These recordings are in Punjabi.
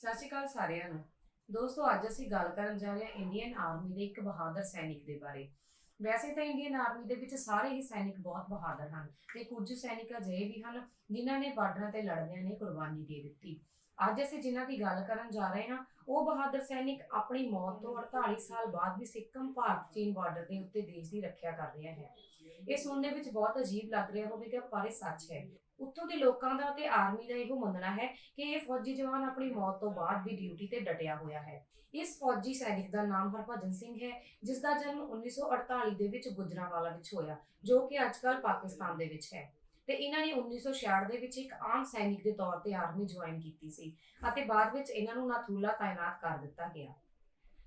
ਸਤਿ ਸ਼੍ਰੀ ਅਕਾਲ ਸਾਰਿਆਂ ਨੂੰ। ਦੋਸਤੋ, ਅੱਜ ਅਸੀਂ ਗੱਲ ਕਰਨ ਜਾ ਰਹੇ ਹਾਂ ਇੰਡੀਅਨ ਆਰਮੀ ਦੇ ਇੱਕ ਬਹਾਦਰ ਸੈਨਿਕ ਦੇ ਬਾਰੇ। ਵੈਸੇ ਤਾਂ ਇੰਡੀਅਨ ਆਰਮੀ ਦੇ ਵਿੱਚ ਸਾਰੇ ਹੀ ਸੈਨਿਕ ਬਹੁਤ ਬਹਾਦਰ ਹਨ ਤੇ ਕੁਝ ਸੈਨਿਕ ਅਜਿਹੇ ਵੀ ਹਨ ਜਿਨ੍ਹਾਂ ਨੇ ਬਾਰਡਰਾਂ ਤੇ ਲੜਦਿਆਂ ਨੇ ਕੁਰਬਾਨੀ ਦੇ ਦਿੱਤੀ। ਅੱਜ ਅਸੀਂ ਜਿਨ੍ਹਾਂ ਦੀ ਗੱਲ ਕਰਨ ਜਾ ਰਹੇ ਹਾਂ, ਉਹ ਬਹਾਦਰ ਸੈਨਿਕ ਆਪਣੀ ਮੌਤ ਤੋਂ 48 ਸਾਲ ਬਾਅਦ ਵੀ ਸਿੱਕਮ ਭਾਰਤ ਚੀਨ ਬਾਰਡਰ ਦੇ ਉੱਤੇ ਦੇਸ਼ ਦੀ ਰੱਖਿਆ ਕਰ ਰਿਹਾ ਹੈ। ਇਹ ਸੁਣਨ ਵਿੱਚ ਬਹੁਤ ਅਜੀਬ ਲੱਗ ਰਿਹਾ ਹੋਵੇਗਾ ਪਰ ਇਹ ਸੱਚ ਹੈ। ਉੱਥੋਂ ਦੇ ਲੋਕਾਂ ਦਾ ਤੇ ਆਰਮੀ ਦਾ ਇਹੋ ਮੰਨਣਾ ਹੈ ਕਿ ਇਹ ਫੌਜੀ ਜਵਾਨ ਆਪਣੀ ਮੌਤ ਤੋਂ ਬਾਅਦ ਵੀ ਡਿਊਟੀ ਤੇ ਡਟਿਆ ਹੋਇਆ ਹੈ। ਇਸ ਫੌਜੀ ਸੈਨਿਕ ਦਾ ਨਾਮ ਹਰਭਜਨ ਸਿੰਘ ਹੈ ਜਿਸ ਦਾ ਜਨਮ 1948 ਦੇ ਵਿੱਚ ਗੁਜਰਾਂਵਾਲਾ ਵਿੱਚ ਹੋਇਆ, ਜੋ ਕਿ ਅੱਜਕੱਲ ਪਾਕਿਸਤਾਨ ਦੇ ਵਿੱਚ ਹੈ। ਤੇ ਇਹਨਾਂ ਨੇ 1966 ਦੇ ਵਿੱਚ ਇੱਕ ਆਮ ਸੈਨਿਕ ਦੇ ਤੌਰ ਤੇ ਆਰਮੀ ਜੁਆਇਨ ਕੀਤੀ ਸੀ ਅਤੇ ਬਾਅਦ ਵਿੱਚ ਇਹਨਾਂ ਨੂੰ ਨਾਥੂਲਾ ਤਾਇਨਾਤ ਕਰ ਦਿੱਤਾ ਗਿਆ।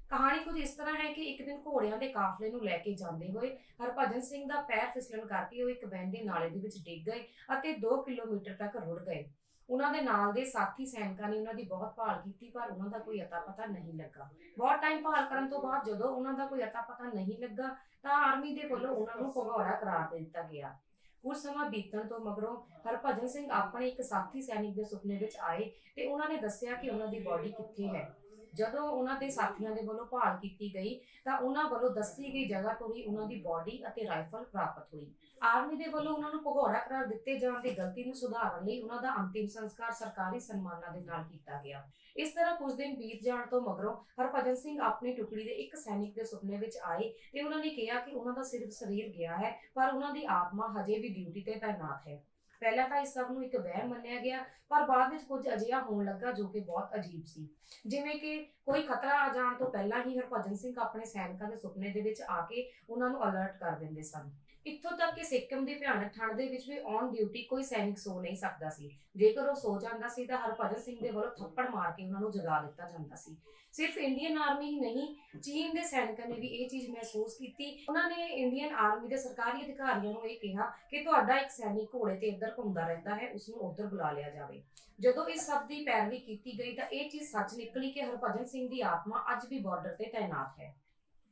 ਕਹਾਣੀ ਕੁਝ ਇਸ ਤਰ੍ਹਾਂ ਹੈ ਕਿ ਇੱਕ ਦਿਨ ਘੋੜਿਆਂ ਦੇ ਕਾਫਲੇ ਨੂੰ ਲੈ ਕੇ ਜਾਂਦੇ ਹੋਏ ਹਰਭਜਨ ਸਿੰਘ ਦਾ ਪੈਰ ਫਿਸਲਣ ਕਰਕੇ ਉਹ ਇੱਕ ਵਹਿੰਦੇ ਨਾਲੇ ਦੇ ਵਿੱਚ ਡਿੱਗ ਗਏ ਅਤੇ 2 ਕਿਲੋਮੀਟਰ ਤੱਕ ਰੁੜ ਗਏ। ਉਹਨਾਂ ਦੇ ਨਾਲ ਦੇ ਸਾਥੀ ਸੈਨਿਕਾਂ ਨੇ ਉਹਨਾਂ ਦੀ ਬਹੁਤ ਭਾਲ ਕੀਤੀ, ਪਰ ਉਹਨਾਂ ਦਾ ਕੋਈ ਅਤਾ ਪਤਾ ਨਹੀਂ ਲੱਗਾ। ਬਹੁਤ ਟਾਈਮ ਭਾਲ ਕਰਨ ਤੋਂ ਬਾਅਦ ਜਦੋਂ ਉਹਨਾਂ ਦਾ ਕੋਈ ਅਤਾ ਪਤਾ ਨਹੀਂ ਲੱਗਾ ਤਾਂ ਆਰਮੀ ਦੇ ਵੱਲੋਂ ਉਹਨਾਂ ਨੂੰ ਭਗੌੜਾ ਕਰਾਰ ਦੇ ਦਿੱਤਾ ਗਿਆ। ਕੁਝ ਸਮਾਂ ਬੀਤਣ ਤੋਂ ਮਗਰੋਂ ਹਰਭਜਨ ਸਿੰਘ ਆਪਣੇ ਇੱਕ ਸਾਥੀ ਸੈਨਿਕ ਦੇ ਸੁਪਨੇ ਵਿੱਚ ਆਏ ਤੇ ਉਹਨਾਂ ਨੇ ਦੱਸਿਆ ਕਿ ਉਹਨਾਂ ਦੀ ਬਾਡੀ ਕਿੱਥੇ ਹੈ। ਜਦੋਂ ਉਹਨਾਂ ਦੇ ਸਾਥੀਆਂ ਦੇ ਵੱਲੋਂ ਭਾਲ ਕੀਤੀ ਗਈ, ਤਾਂ ਉਹਨਾਂ ਵੱਲੋਂ ਦੱਸੀ ਗਈ ਜਗ੍ਹਾ ਤੋਂ ਹੀ ਉਹਨਾਂ ਦੀ ਬਾਡੀ ਅਤੇ ਰਾਈਫਲ ਪ੍ਰਾਪਤ ਹੋਈ। ਆਰਮੀ ਦੇ ਵੱਲੋਂ ਉਹਨਾਂ ਨੂੰ ਭਗੌੜਾ ਕਰਾਰ ਦਿੱਤੇ ਜਾਣ ਦੀ ਗਲਤੀ ਨੂੰ ਸੁਧਾਰਨ ਲਈ ਉਹਨਾਂ ਦਾ ਅੰਤਿਮ ਸੰਸਕਾਰ ਸਰਕਾਰੀ ਸਨਮਾਨਾਂ ਦੇ ਨਾਲ ਕੀਤਾ ਗਿਆ। ਇਸ ਤਰ੍ਹਾਂ ਕੁਝ ਦਿਨ ਬੀਤ ਜਾਣ ਤੋਂ ਮਗਰੋਂ ਹਰਭਜਨ ਸਿੰਘ ਆਪਣੀ ਟੁਕੜੀ ਦੇ ਇੱਕ ਸੈਨਿਕ ਦੇ ਸੁਪਨੇ ਵਿੱਚ ਆਏ ਤੇ ਉਹਨਾਂ ਨੇ ਕਿਹਾ ਕਿ ਉਹਨਾਂ ਦਾ ਸਿਰਫ ਸਰੀਰ ਗਿਆ ਹੈ, ਪਰ ਉਹਨਾਂ ਦੀ ਆਤਮਾ ਹਜੇ ਵੀ ਡਿਊਟੀ ਤੇ ਤਾਇਨਾਤ ਹੈ। ਪਹਿਲਾਂ ਤਾਂ ਇਸ ਸਭ ਨੂੰ ਇੱਕ ਵਹਿਮ ਮੰਨਿਆ ਗਿਆ, ਪਰ ਬਾਅਦ ਵਿੱਚ ਕੁਝ ਅਜਿਹਾ ਹੋਣ ਲੱਗਾ ਜੋ ਕਿ ਬਹੁਤ ਅਜੀਬ ਸੀ। ਜਿਵੇਂ ਕਿ ਕੋਈ ਖਤਰਾ ਆ ਜਾਣ ਤੋਂ ਪਹਿਲਾਂ ਹੀ ਹਰਭਜਨ ਸਿੰਘ ਆਪਣੇ ਸੈਨਿਕਾਂ ਦੇ ਸੁਪਨੇ ਦੇ ਵਿੱਚ ਆ ਕੇ ਉਹਨਾਂ ਨੂੰ ਅਲਰਟ ਕਰ ਦਿੰਦੇ ਸਨ। ਇੱਥੋਂ ਤੱਕ ਕਿ ਸਿੱਕਮ ਦੀ ਭਿਆਨਕ ਠੰਡ ਦੇ ਵਿੱਚ ਵੀ ਔਨ ਡਿਊਟੀ ਕੋਈ ਸੈਨਿਕ ਸੋ ਨਹੀਂ ਸਕਦਾ ਸੀ। ਜੇਕਰ ਉਹ ਸੋ ਜਾਂਦਾ ਸੀ ਤਾਂ ਹਰਭਜਨ ਸਿੰਘ ਦੇ ਵੱਲੋਂ ਥੱਪੜ ਮਾਰ ਕੇ ਉਹਨਾਂ ਨੂੰ ਜਗਾ ਦਿੱਤਾ ਜਾਂਦਾ ਸੀ। ਸਿਰਫ ਇੰਡੀਅਨ ਆਰਮੀ ਹੀ ਨਹੀਂ, ਚੀਨ ਦੇ ਸੈਨਿਕਾਂ ਨੇ ਵੀ ਇਹ ਚੀਜ਼ ਮਹਿਸੂਸ ਕੀਤੀ। ਉਹਨਾਂ ਨੇ ਇੰਡੀਅਨ ਆਰਮੀ ਦੇ ਸਰਕਾਰੀ ਅਧਿਕਾਰੀਆਂ ਨੂੰ ਇਹ ਕਿਹਾ ਕਿ ਤੁਹਾਡਾ ਇੱਕ ਸੈਨਿਕ ਘੋੜੇ ਤੇ ਇੱਧਰ ਘੁੰਮਦਾ ਰਹਿੰਦਾ ਹੈ ਉਸ ਨੂੰ ਉੱਧਰ ਬੁਲਾ ਲਿਆ ਜਾਵੇ। ਜਦੋਂ ਇਸ ਸਭ ਦੀ ਪੈਰਵੀ ਕੀਤੀ ਗਈ ਤਾਂ ਇਹ ਚੀਜ਼ ਸੱਚ ਨਿਕਲੀ ਕਿ ਹਰਭਜਨ ਸਿੰਘ ਦੀ ਆਤਮਾ ਅੱਜ ਵੀ ਬਾਰਡਰ ਤੇ ਤਾਇਨਾਤ ਹੈ।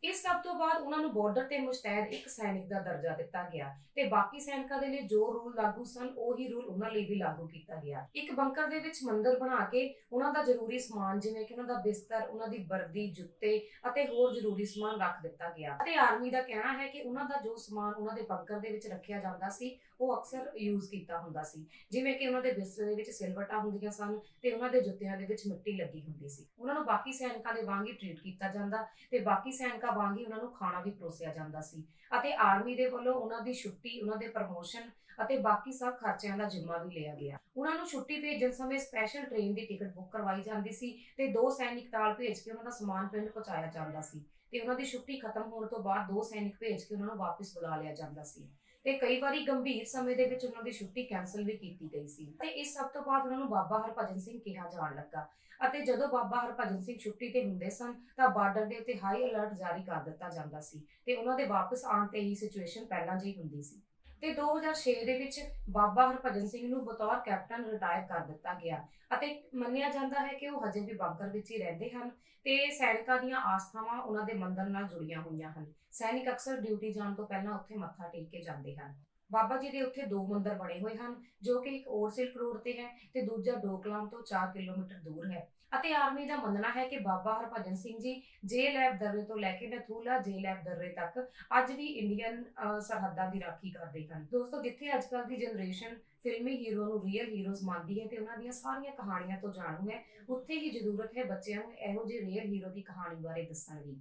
ਇਸ ਸਭ ਤੋਂ ਬਾਅਦ ਉਹਨਾਂ ਨੂੰ ਬਾਰਡਰ ਤੇ ਮੁਸ਼ਤੈਦ ਇੱਕ ਸੈਨਿਕ ਦਾ ਦਰਜਾ ਦਿੱਤਾ ਗਿਆ ਤੇ ਬਾਕੀ ਸੈਨਿਕਾਂ ਦੇ ਲਈ ਜੋ ਰੂਲ ਲਾਗੂ ਸਨ, ਉਹੀ ਰੂਲ ਉਹਨਾਂ ਲਈ ਵੀ ਲਾਗੂ ਕੀਤਾ ਗਿਆ। ਇੱਕ ਬੰਕਰ ਦੇ ਵਿੱਚ ਮੰਦਰ ਬਣਾ ਕੇ ਉਹਨਾਂ ਦਾ ਜ਼ਰੂਰੀ ਸਮਾਨ ਜਿਵੇਂ ਕਿ ਉਹਨਾਂ ਦਾ ਬਿਸਤਰ, ਉਹਨਾਂ ਦੀ ਵਰਦੀ, ਜੁੱਤੇ ਅਤੇ ਹੋਰ ਜ਼ਰੂਰੀ ਸਮਾਨ ਰੱਖ ਦਿੱਤਾ ਗਿਆ। ਅਤੇ ਆਰਮੀ ਦਾ ਕਹਿਣਾ ਹੈ ਕਿ ਉਹਨਾਂ ਦਾ ਜੋ ਸਮਾਨ ਉਹਨਾਂ ਦੇ ਬੰਕਰ ਦੇ ਵਿੱਚ ਰੱਖਿਆ ਜਾਂਦਾ ਸੀ, ਉਹ ਅਕਸਰ ਯੂਜ਼ ਕੀਤਾ ਹੁੰਦਾ ਸੀ। ਜਿਵੇਂ ਕਿ ਉਹਨਾਂ ਦੇ ਬਿਸਤਰੇ ਦੇ ਵਿੱਚ ਸਿਲਵਟਾਂ ਹੁੰਦੀਆਂ ਸਨ ਤੇ ਉਹਨਾਂ ਦੇ ਜੁੱਤਿਆਂ ਦੇ ਵਿੱਚ ਮਿੱਟੀ ਲੱਗੀ ਹੁੰਦੀ ਸੀ। ਉਹਨਾਂ ਨੂੰ ਬਾਕੀ ਸੈਨਿਕਾਂ ਦੇ ਵਾਂਗ ਹੀ ਟ੍ਰੀਟ ਕੀਤਾ ਜਾਂਦਾ ਤੇ ਬਾਕੀ ਸੈਨਿਕਾਂ ਵਾਂਗ ਹੀ ਉਹਨਾਂ ਨੂੰ ਖਾਣਾ ਵੀ ਪਰੋਸਿਆ ਜਾਂਦਾ ਸੀ। ਅਤੇ ਆਰਮੀ ਦੇ ਵੱਲੋਂ ਉਹਨਾਂ ਦੀ ਛੁੱਟੀ, ਉਹਨਾਂ ਦੇ ਪ੍ਰਮੋਸ਼ਨ ਅਤੇ ਬਾਕੀ ਸਭ ਖਰਚਿਆਂ ਦਾ ਜ਼ਿੰਮਾ ਵੀ ਲਿਆ ਗਿਆ। ਉਹਨਾਂ ਨੂੰ ਛੁੱਟੀ ਭੇਜਣ ਸਮੇਂ ਸਪੈਸ਼ਲ ਟ੍ਰੇਨ ਦੀ ਟਿਕਟ ਬੁੱਕ ਕਰਵਾਈ ਜਾਂਦੀ ਸੀ ਤੇ ਦੋ ਸੈਨਿਕ ਨਾਲ ਭੇਜ ਕੇ ਉਹਨਾਂ ਦਾ ਸਮਾਨ ਪਿੰਡ ਪਹੁੰਚਾਇਆ ਜਾਂਦਾ ਸੀ। ਤੇ ਉਹਨਾਂ ਦੀ ਛੁੱਟੀ ਖਤਮ ਹੋਣ ਤੋਂ ਬਾਅਦ ਦੋ ਸੈਨਿਕ ਭੇਜ ਕੇ ਉਹਨਾਂ ਨੂੰ ਵਾਪਸ ਬੁਲਾ ਲਿਆ ਜਾਂਦਾ ਸੀ। ਤੇ ਕਈ ਵਾਰੀ ਗੰਭੀਰ ਸਮੇਂ ਦੇ ਵਿੱਚ ਉਹਨਾਂ ਦੀ ਛੁੱਟੀ ਕੈਨਸਲ ਵੀ ਕੀਤੀ ਗਈ ਸੀ। ਤੇ ਇਸ ਸਭ ਤੋਂ ਬਾਅਦ ਉਹਨਾਂ ਨੂੰ ਬਾਬਾ ਹਰਭਜਨ ਸਿੰਘ ਕਿਹਾ ਜਾਣ ਲੱਗਾ। ਅਤੇ ਜਦੋਂ ਬਾਬਾ ਹਰਭਜਨ ਸਿੰਘ ਛੁੱਟੀ ਤੇ ਹੁੰਦੇ ਸਨ, ਤਾਂ ਬਾਰਡਰ ਦੇ ਉੱਤੇ ਹਾਈ ਅਲਰਟ ਜਾਰੀ ਕਰ ਦਿੱਤਾ ਜਾਂਦਾ ਸੀ। ਤੇ ਉਹਨਾਂ ਦੇ ਵਾਪਸ ਆਉਣ ਤੇ ਹੀ ਸਿਚੁਏਸ਼ਨ ਪਹਿਲਾਂ ਜਿਹੀ ਹੁੰਦੀ ਸੀ। ਤੇ 2006 ਦੇ ਵਿੱਚ ਬਾਬਾ ਹਰਭਜਨ ਸਿੰਘ ਨੂੰ ਬਤੌਰ ਕੈਪਟਨ ਰਿਟਾਇਰ ਕਰ ਦਿੱਤਾ ਗਿਆ ਅਤੇ ਮੰਨਿਆ ਜਾਂਦਾ ਹੈ ਕਿ ਉਹ ਹਜੇ ਵੀ ਬੰਕਰ ਵਿੱਚ ਹੀ ਰਹਿੰਦੇ ਹਨ ਤੇ ਸੈਨਿਕਾਂ ਦੀਆਂ ਆਸਥਾਵਾਂ ਉਹਨਾਂ ਦੇ ਮੰਦਰ ਨਾਲ ਜੁੜੀਆਂ ਹੋਈਆਂ ਹਨ। ਸੈਨਿਕ ਅਕਸਰ ਡਿਊਟੀ ਜਾਣ ਤੋਂ ਪਹਿਲਾਂ ਉੱਥੇ ਮੱਥਾ ਟੇਕ ਕੇ ਜਾਂਦੇ ਹਨ। ਬਾਬਾ ਜੀ ਦੇ ਉੱਥੇ ਦੋ ਮੰਦਰ ਬਣੇ ਹੋਏ ਹਨ, ਜੋ ਕਿ ਇੱਕ ਓਰ ਸਿਲਕ ਰੋਡ ਤੇ ਹੈ ਤੇ ਦੂਜਾ ਡੋਕਲਾਮ ਤੋਂ 4 ਕਿਲੋਮੀਟਰ ਦੂਰ ਹੈ। ਅਤੇ ਆਰਮੀ ਦਾ ਮੰਨਣਾ ਹੈ ਕਿ ਬਾਬਾ ਹਰਭਜਨ ਸਿੰਘ ਜੀ ਜੇ ਲੈਬ ਦਰਰੇ ਤੋਂ ਲੈ ਕੇ ਨਥੂਲਾ ਜੇ ਲੈਬ ਦਰਰੇ ਤੱਕ ਅੱਜ ਵੀ ਇੰਡੀਅਨ ਸਰਹੱਦਾਂ ਦੀ ਰਾਖੀ ਕਰਦੇ ਹਨ। ਦੋਸਤੋ, ਜਿੱਥੇ ਅੱਜ ਕੱਲ੍ਹ ਦੀ ਜਨਰੇਸ਼ਨ ਫਿਲਮੀ ਹੀਰੋ ਨੂੰ ਰੀਅਲ ਹੀਰੋਜ਼ ਮੰਨਦੀ ਹੈ ਤੇ ਉਹਨਾਂ ਦੀਆਂ ਸਾਰੀਆਂ ਕਹਾਣੀਆਂ ਤੋਂ ਜਾਣੂ ਹੈ, ਉੱਥੇ ਹੀ ਜ਼ਰੂਰਤ ਹੈ ਬੱਚਿਆਂ ਨੂੰ ਇਹੋ ਜਿਹੇ ਰੀਅਲ ਹੀਰੋ ਦੀ ਕਹਾਣੀ ਬਾਰੇ ਦੱਸਣ ਦੀ।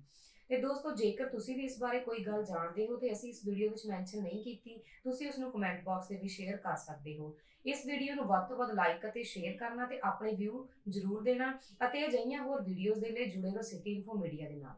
ਤੇ ਦੋਸਤੋ, ਜੇਕਰ ਤੁਸੀਂ ਵੀ ਇਸ ਬਾਰੇ ਕੋਈ ਗੱਲ ਜਾਣਦੇ ਹੋ ਤੇ ਅਸੀਂ ਇਸ ਵੀਡੀਓ ਵਿੱਚ ਮੈਂਸ਼ਨ ਨਹੀਂ ਕੀਤੀ, ਤੁਸੀਂ ਉਸ ਨੂੰ ਕਮੈਂਟ ਬਾਕਸ ਦੇ ਵੀ ਸ਼ੇਅਰ ਕਰ ਸਕਦੇ ਹੋ। ਇਸ ਵੀਡੀਓ ਨੂੰ ਵੱਧ ਤੋਂ ਵੱਧ ਲਾਈਕ ਅਤੇ ਸ਼ੇਅਰ ਕਰਨਾ ਤੇ ਆਪਣੇ ਵਿਊ ਜ਼ਰੂਰ ਦੇਣਾ ਅਤੇ ਅਜਿਹੀਆਂ ਹੋਰ ਵੀਡੀਓਜ਼ ਦੇ ਲਈ ਜੁੜੇ ਰਹੋ ਸਿਟੀ ਇਨਫੋ ਮੀਡੀਆ ਦੇ ਨਾਲ।